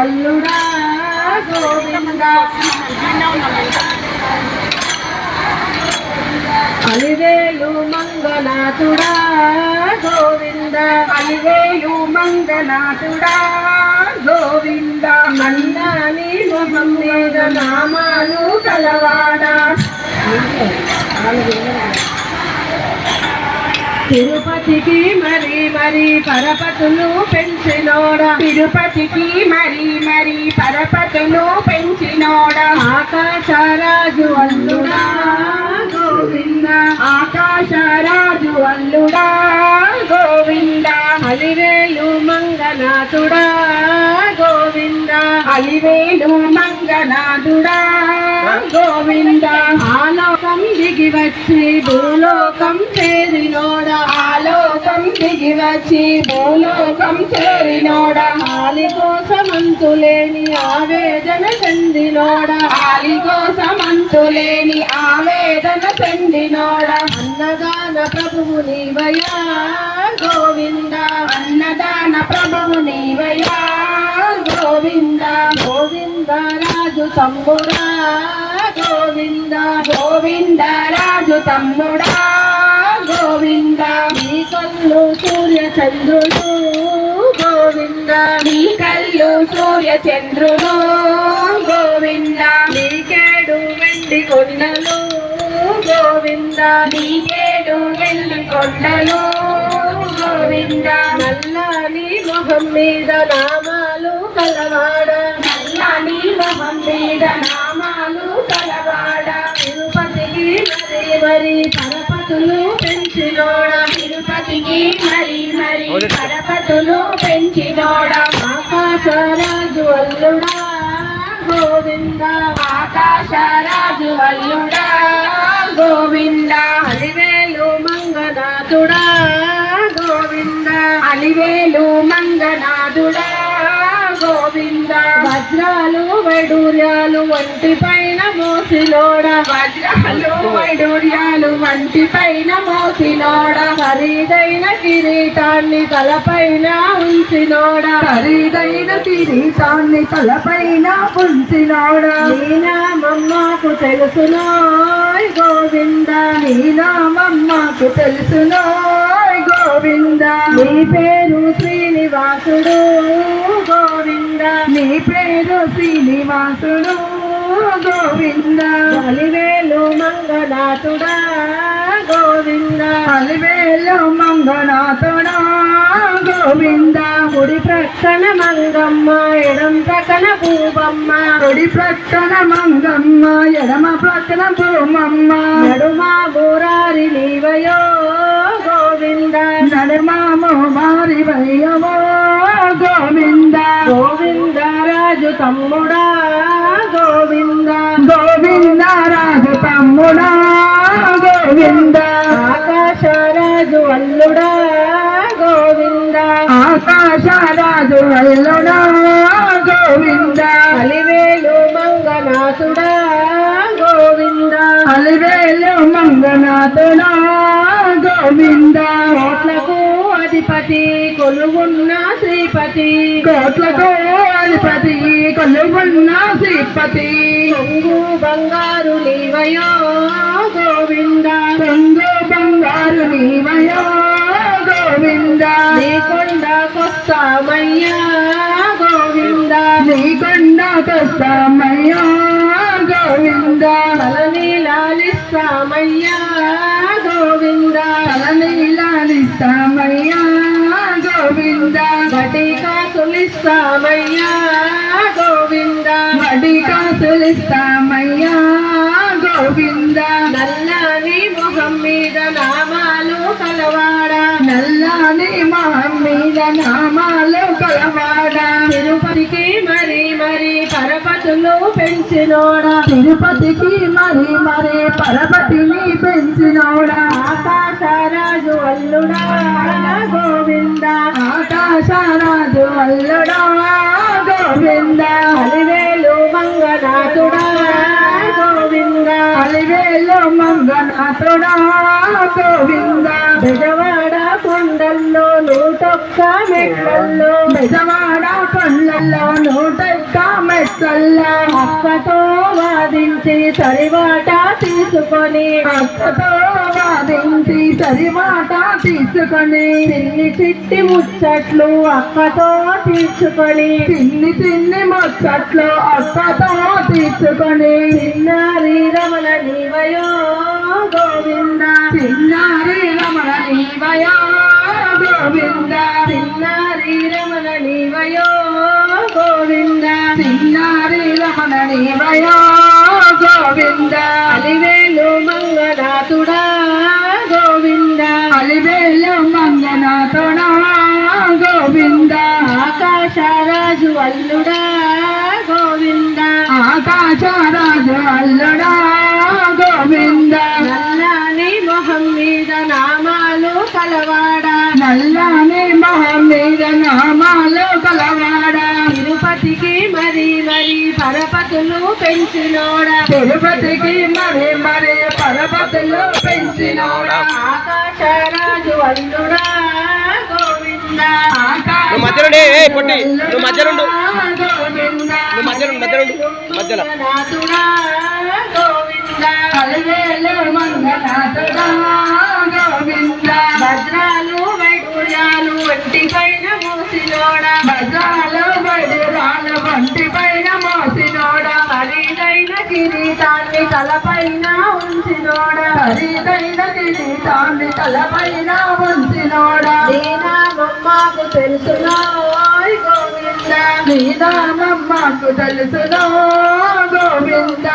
అల్లుడా గోవింద. అలివేలు మంగనాథుడా గోవింద. అలివేయు మంగనాథుడా గోవింద. మన్నాని మొహం మీద నామాలు కలవాడా. తిరుపతికి మరి మరి పరపతులు పెంచినోడా. తిరుపతికి మరి మరి పరపతులు పెంచినోడ. ఆకాశరాజు అల్లుడా గోవింద. ఆకాశరాజు అల్లుడా గోవింద. అలివేలు మంగనాథుడా గోవింద. అలివేలు మంగనాథుడా గోవింద. దిగి వచ్చి భూలోకం చేరినోడా ఆలోకం దిగి వచ్చి భూలోకం చేరినోడ. ఆలి కోసమంతులేని ఆవేదన చెందినోడా. ఆలి కోసమంతులేని ఆవేదన చెందినోడ. అన్నదాన ప్రభువు నీవయా గోవింద. అన్నదాన ప్రభువు నీవయ్యా గోవింద. గోవింద రాజు తమ్ముడా. గోవింద గోవింద రాజు తమ్ముడా గోవింద నీ కళ్ళు సూర్య చంద్రుడు గోవింద నీ కళ్ళు సూర్య చంద్రుడు గోవింద నీకేడు వెండి కొండలు గోవింద నీకేడు వెళ్ళి కొండలు గోవింద నల్లని మొహం మీద నామాలు కలవాడ నల్లని మొహం మీద నామాలు పరపతులు పెంచినోడ తిరుపతికి మరి మరి పరపతులు పెంచినోడ ఆకాశరాజు అల్లుడా గోవింద ఆకాశరాజు అల్లుడా గోవింద అలివేలు మంగనాథుడా గోవింద అలివేలు మంగనాథుడా. వైడూర్యాలు వంటి పైన మోసినోడ వజ్రాలు వైడూర్యాలు వంటి పైన మోసినోడ ఖరీదైన కిరీటాన్ని తలపైన ఉంచినోడ ఖరీదైన కిరీటాన్ని తలపైన ఉంచినోడ నీ నామమ్మకు తెలుసునో గోవింద నీ నామమ్మకు తెలుసునో గోవింద. నీ పేరు శ్రీనివాసుడు గోవింద. నీ పేరు శ్రీనివాసుడు గోవింద. అలివేలు మంగనాథుడా గోవింద. అలివేలు మంగనాథుడా గోవింద. కుడి ప్రక్కన మంగమ్మ ఎడం ప్రక్కన పూబమ్మ కుడి ప్రక్కన మంగమ్మ ఎడమ ప్రక్కన భూమమ్మ. నడుమ బోరారి నీవయో గోవింద నడుమాము మారి వయ్యవో గోవింద. గోవింద రాజు తమ్ముడా గోవింద. గోవింద రాజు తమ్ముడా గోవింద. ఆకాశరాజు అల్లుడా గోవింద. ఆకాశ రాజు అల్లుడా గోవింద. అలివేలు మంగనాథుడా గోవింద. అలివేలు మంగనాథుడా గోవింద కోట్లకు అధిపతి కొలువున్న శ్రీపతి. కోట్లకు అధిపతి కొలుగున్న శ్రీపతి. కొంగు బంగారు నీవయో గోవింద. కొంగు బంగారు నీవయో గోవింద. నీ కొండ కొస్తామయ్యా గోవింద. నీ కొండ కష్టమయ్యా గోవింద. తలని లాలిస్తామయ్యా తలనీలాలిస్తామయ్యా గోవింద. గటి కాసులిస్తామయ్యా గోవింద. వడి కాసులిస్తామయ్యా గోవింద. నల్లని మొహం మీద నామాలు కలవాడా. నల్లని మొహం మీద నామాలు కలవాడ. తిరుపతికి మరి మరి పరపతులు పెంచినోడా. తిరుపతికి మరి మరి పరపతిని పెంచినోడా. ఆకాశరాజు అల్లుడా గోవింద. ఆకాశరాజు అల్లుడా గోవింద. అలివేలు మంగనాథుడా గోవింద. అలివేలు మంగన నాథుడా గోవింద. బెజవాడ కొండల్లో నూటొక్క మెట్లల్లో. బెజవాడ కొండల్లో నూటెక్క మెట్లల్లో. అక్కతో వాదించి సరివాట తీసుకొని. అక్కతో సాధించి సరి మాట తీసుకొని తిన్ని చిట్టి ముచ్చట్లు అక్కతో తీర్చుకొని తిన్ని తిన్ని ముచ్చట్లు అక్కతో తీసుకొని చిన్నారి రమణ నీవయో గోవింద చిన్నారి రమణ నీవయో గోవింద తిన్నారి రమణ నీవయో గోవింద చిన్నారి రమణ నీవయో గోవింద. అలివేలు మంగనాథుడా గోవింద. అలివేలు మంగనాథుడా గోవింద. ఆకాశరాజు అల్లుడా గోవింద. ఆకాశరాజు అల్లుడా గోవింద. నల్లని మొహం మీద నామాలు కలవాడా. నల్లని మొహం మీద నామాలు కలవాడా. తిరుపతికి మరి మరి పరపతులు పెంచినోడా. తిరుపతికి మరి మరి పరపతులు పెంచినోడా. ఆకాశరాజు అల్లుడా గోవింద. నువ్వు మధ్యలో పొట్టి, నువ్వు మధ్యలో నువ్వు మధ్యలో మధ్యలో గోవింద. గోవింద. తలపైన ఉంచినోడా కిరీటాన్ని తలపైన ఉంచినోడా. దీనామమ్మకు తెలుసునో? గోవింద. నీ నామమ్మకు తెలుసునో గోవింద?